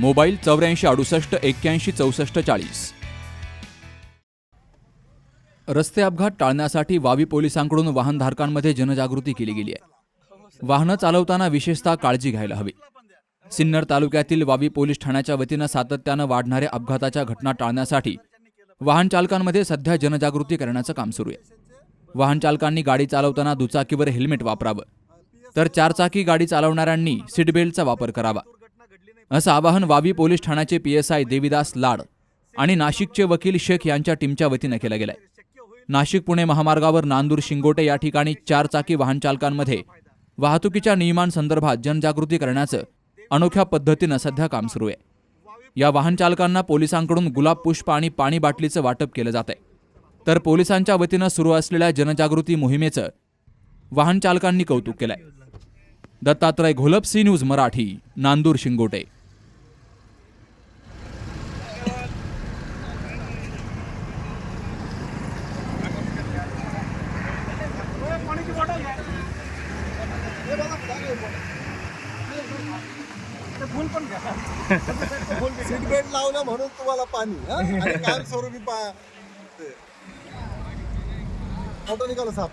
Mobile चौऱ्याऐंशी अडुसष्ट एक्क्याऐंशी चौसष्ट चाळीस. रस्ते अपघात टाळण्यासाठी वावी पोलिसांकडून वाहनधारकांमध्ये जनजागृती केली गेली आहे. वाहनं चालवताना विशेषतः काळजी घ्यायला हवी. सिन्नर तालुक्यातील वावी पोलीस ठाण्याच्या वतीनं सातत्यानं वाढणाऱ्या अपघाताच्या घटना टाळण्यासाठी वाहन चालकांमध्ये सध्या जनजागृती करण्याचं काम सुरू आहे. वाहन चालकांनी गाडी चालवताना दुचाकीवर हेल्मेट वापरावं तर चारचाकी गाडी चालवणाऱ्यांनी सीटबेल्टचा वापर करावा. असं आवाहन वावी पोलीस ठाण्याचे P S I Devidas Lad आणि नाशिकचे वकील शेख यांच्या टीमच्या वतीनं केलं गेलंय. नाशिक पुणे महामार्गावर नांदूर शिंगोटे या ठिकाणी चारचाकी वाहन चालकांमध्ये वाहतुकीच्या नियमांसंदर्भात जनजागृती करण्याचं अनोख्या पद्धतीनं सध्या काम सुरू आहे. या वाहन चालकांना पोलिसांकडून गुलाब पुष्प आणि पाणी बाटलीचं वाटप केलं जात आहे तर पोलिसांच्या वतीनं सुरू असलेल्या जनजागृती मोहिमेचं वाहन चालकांनी कौतुक केलंय. Dattatray Gholap C news Marathi Nandur Shingote. Seat belt लावलं म्हणून तुम्हाला पाणी हा? कायम स्वरूपी पा. फोटो निघालो साहेब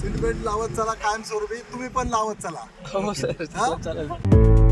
सीट बेल्ट लावत चला कायम स्वरूपी तुम्ही पण लावत चला हा?